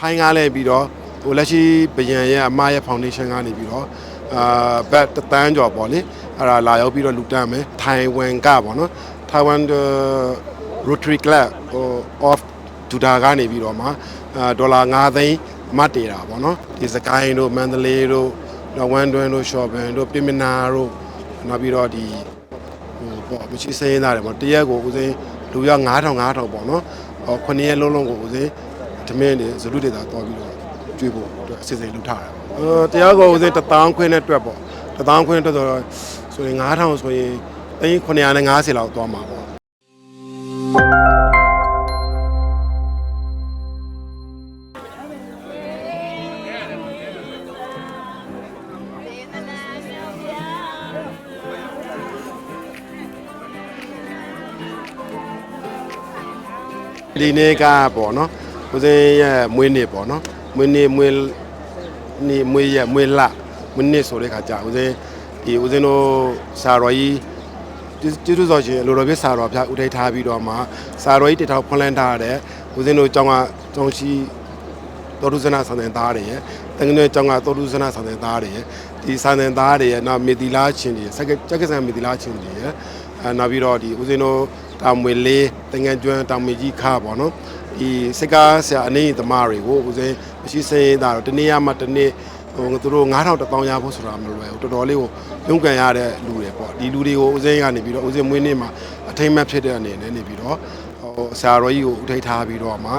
ထိုင်းကားလဲပြီးတော့ဟိုလက်ရှိဗယံရဲ့အမရဲ့ foundation ကနေပြီးတော့အာဘတ်တသန်းကျော်ပေါ့လေအဲ့ဒါလာရောက်ပြီးတော့လူတန်းမယ်ထိုင်ဝမ်ကပေါ့နော်ထိုင်ဝမ် Rotary Club ဟို of ဒူဒါကနေပြီးတော့မှအာဒေါ်လာ9သိန်းမတ်တေတာပေါ့နော်ဒီစကိုင်းတို့မန္တလေးတို့တော့ဝမ်တွန်းတို့ရှော့ဘန်တို့ပြင်မနာတို့နောက်ပြီးတော့ဒီဟိုပေါ့မရှိစင်းသားတယ်ပေါ့တရက်ကိုဦးစင်းလူရောက်9000 9000ပေါ့နော်ဟောခုနှစ်ရက်လုံးလုံးကိုဦးစင်း ဓမင်းတွေဇလူတွေသာတော်ပြီးတော့ကျွေးဖို့အတွက်အစီအစဉ်လုပ်ထားတယ်ပေါ့အဲတရားကိုဦးစင်း1000ခွင်းနဲ့တွက်ပေါ့1000ခွင်းတွက်တော့ဆိုရင်9000ဆိုရင်သိန်း950လောက်သွားမှာပေါ့ဒီနေ့ကပေါ့နော် ဦးစင်းရဲ့မွေးနေ့ပေါ့နော်မွေးနေ့မွေးနေ့မွေးရက်မွေးလမွေးနေ့ဆိုတဲ့ခါကျဦးစင်းဒီဦးစင်းတို့စာတော်ကြီးကျေးဇူးတော်ရှင်လိုတော်ပြစာတော်ဖျားဦးထိပ်ထားပြီးတော့မှစာတော်ကြီးတထောက်ဖွင့်လန်းထားတဲ့ဦးစင်းတို့ကျောင်းကကျောင်းရှိတော်ထုဇနာဆန်တဲ့သားတွေရဲ့တငွေကျောင်းကတော်ထုဇနာဆန်တဲ့သားတွေရဲ့ဒီဆန်တဲ့သားတွေရဲ့နောက်မေတီလာချင်းတွေစက်ကကြက်ကစံမေတီလာချင်းတွေရဲ့အဲနောက်ပြီးတော့ဒီဦးစင်းတို့ တာမွေလေးတငယ်ကျွန်းတာမွေကြီးခါပေါ့နော်ဒီစကားဆရာအနေနဲ့တမားတွေကိုဦးစင်းမရှိစင်းတာတော့တနေ့ရမှတနေ့ဟိုသူတို့9000တောင်းရဖို့ဆိုတာမလွယ်ဘူးတော်တော်လေးကိုရုန်းကန်ရတဲ့လူတွေပေါ့ဒီလူတွေကိုဦးစင်းကနေပြီးတော့ဦးစင်းမွေးနေ့မှာအထိမ့်မဲ့ဖြစ်တဲ့အနေနဲ့နေပြီးတော့ဟိုဆရာတော်ကြီးကိုဥထိတ်ထားပြီးတော့မှ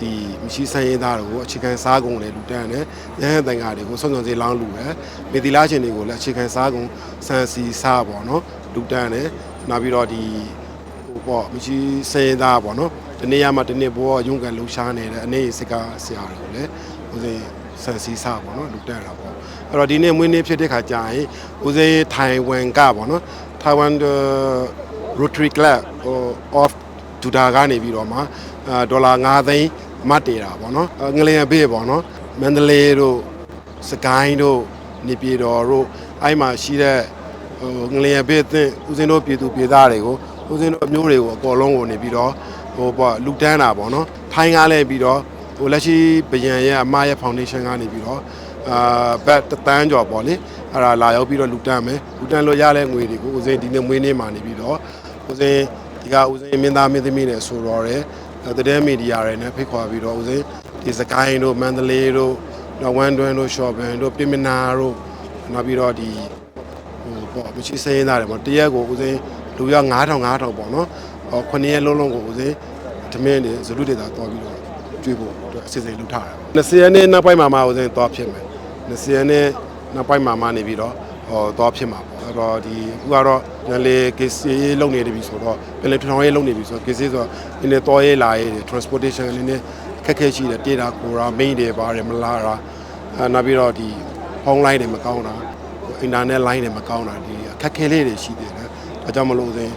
ဒီမရှိစင်းရသားတွေကိုအခြေခံစားကုန်တွေလူတန်းတယ်ရဟန်းတန်ဃာတွေကိုဆွမ်းဆွမ်းစေးလောင်းလူတယ်မေတီလာရှင်တွေကိုလည်းအခြေခံစားကုန်စံစီစားပေါ့နော်လူတန်းတယ်နောက်ပြီးတော့ဒီ ဟိုပေါ့မရှိစေးသားပေါ့နော်ဒီနေ့ရမှဒီနေ့ဘောရုံးကန်လှူရှားနေတဲ့အနေစကားဆရာတွေကိုလည်းဦးစိန်ဆန်စီစာပေါ့နော်လူတက်တာပေါ့အဲ့တော့ဒီနေ့မွေးနေ့ဖြစ်တဲ့ခါကြာရင်ဦးစိန်ထိုင်ဝမ်ကပေါ့နော်ထိုင်ဝမ် Rotary Club ဟို of ဒူဒါကနေပြီးတော့မှအာဒေါ်လာ9သိန်းမတ်တေတာပေါ့နော်ငလျင်ဘေးပေါ့နော်မန္တလေးတို့စကိုင်းတို့နေပြည်တော်တို့အဲ့မှာရှိတဲ့ဟိုငလျင်ဘေးအသင်းဦးစင်းတို့ပြည်သူပြည်သားတွေကို ဦးစင်းတို့အမျိုးတွေကိုအပေါ်လုံးကိုနေပြီးတော့ဟိုပေါ့လူတန်းတာပေါ့နော်ထိုင်းကားလဲပြီးတော့ဟိုလက်ရှိဗယံရဲ့အမရဲ့ foundation ကနေပြီးတော့အာဘတ်တသန်းကျော်ပေါ့လေအဲ့ဒါလာရောက်ပြီးတော့လူတန်းမယ်လူတန်းလို့ရတဲ့ငွေတွေကိုဦးစင်းဒီနေ့မွေးနေ့မှာနေပြီးတော့ဦးစင်းဒီကဦးစင်းမင်းသားမင်းသမီးတွေဆိုတော့တယ်တတဲ့မီဒီယာတွေနဲ့ဖိတ်ခေါ်ပြီးတော့ဦးစင်းဒီစကိုင်းတို့မန္တလေးတို့တော့ဝမ်တွန်းတို့ရှော့ဘန်တို့ပြင်မနာတို့နောက်ပြီးတော့ဒီဟိုပေါ့မရှိစင်းသားတယ်ပေါ့တရက်ကိုဦးစင်း လူရောက်9000 9000ပေါ့နော်ဟောခုနှစ်ရက်လုံးလုံးကိုဦးစင်းဓမင်းတွေဇလူတွေသာတော်ပြီးတော့ကျွေးဖို့အတွက်အစီအစဉ်လုပ်ထားတာပေါ့20ရက်နေ့နောက်ပိုင်းမှာမှဦးစင်းတော့ဖြစ်မယ်20ရက်နေ့နောက်ပိုင်းမှာမှနေပြီးတော့ဟောတော့ဖြစ်မှာပေါ့အဲ့တော့ဒီအခုကတော့ငလေ case ရေးလုပ်နေတယ်ပြီဆိုတော့ပြန်လေထောင်ရေးလုပ်နေပြီဆိုတော့ case ဆိုတော့ဒီနေ့တော့ရေးလာရေး transportation အနေနဲ့ခက်ခဲရှိတယ်တေတာကိုရာ main တွေပါတယ်မလားတာအဲနောက်ပြီးတော့ဒီဖုန်းလိုင်းတွေမကောင်းတာအင်တာနက်လိုင်းတွေမကောင်းတာဒီအခက်ခဲလေးတွေရှိတယ်နော် ဒါကြောင့်မလို့ဦးစင်း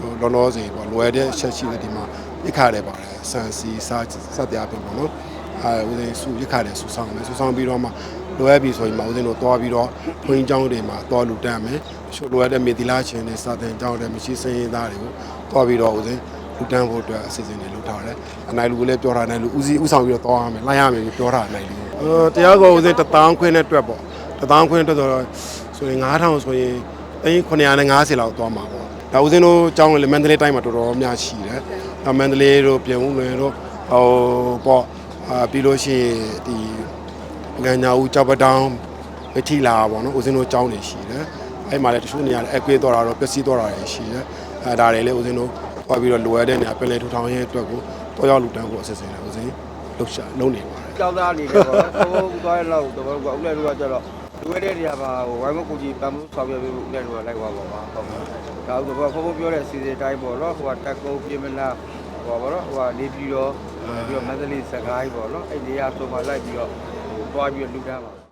ဟိုလောလောဆယ်ပေါ့လွယ်တဲ့အချက်ရှိတဲ့ဒီမှာပြခရတယ်ပါတယ်ဆန်စီစားစက်ပြပြပေါ့နော်အဲဦးစင်းစုပြခရတယ်စုဆောင်မယ်စုဆောင်ပြီးတော့မှလိုအပ်ပြီဆိုရင်မှဦးစင်းတို့တွားပြီးတော့ခွင်းကျောင်းတွေမှာတွားလူတန်းမယ်ချို့လိုအပ်တဲ့မေတီလာချင်းတွေစာသင်ကျောင်းတွေမရှိစင်းရင်းသားတွေကိုတွားပြီးတော့ဦးစင်းလူတန်းဖို့အတွက်အစီအစဉ်တွေလုပ်ထားတယ်အနိုင်လူကိုလည်းပြောထားတယ်လူဦးစီးဦးဆောင်ပြီးတော့တွားရမယ်လိုက်ရမယ်ပြောထားတယ်နိုင်လူအဲတရားကိုဦးစင်း1000ခွင်းနဲ့တွက်ပေါ့1000ခွင်းတွက်တော့ဆိုရင်9000ဆိုရင် သိန်း950လောက်သွားမှာပေါ့ဒါဦးစင်းတို့ကျောင်းလည်းမန္တလေးတိုင်းမှာတော်တော်များရှိတယ်ဒါမန္တလေးတို့ပြင်ဦးလွင်တို့ဟိုပေါ့အာပြီးလို့ရှိရင်ဒီငန်ညာဦးကြောက်ပတောင်းဝထီလာပေါ့နော်ဦးစင်းတို့ចောင်းနေရှိတယ်အဲ့မှာလည်းတချို့နေရာလည်းအကွေးတော့တာတော့ပျက်စီးတော့တာတွေရှိတယ်အဲဒါတွေလည်းဦးစင်းတို့သွားပြီးတော့လိုအပ်တဲ့နေရာပြင်လည်ထူထောင်ရေးအတွက်ကိုတော့ရောက်လူတန်းကိုအစစ်စင်တယ်ဦးစင်းလှုပ်ရှားလုံးနေပါတယ်ကြောက်သားအနေနဲ့ပေါ့ဘုံဘုံသွားရလောက်တော့ဘုံကဥလဲတို့ကကြတော့ လူရတဲ့နေရာမှာဟိုဝိုင်းမကူကြီးပန်မှုဆောင်ရွက်ပြီးဥလဲတို့ကလိုက်သွားပါပါဟုတ်ကဲ့ဒါဥတော့ဘုံဘုံပြောတဲ့စီစဉ်တိုင်းပေါ့နော်ဟိုကတက်ကုန်းပြင်မနာဟိုပါတော့ဟိုကနေပြီးတော့ပြီးတော့မန္တလေးစကိုင်းပေါ့နော်အဲ့နေရာဆိုမှလိုက်ပြီးတော့ဟိုသွားပြီးတော့လူတန်းပါ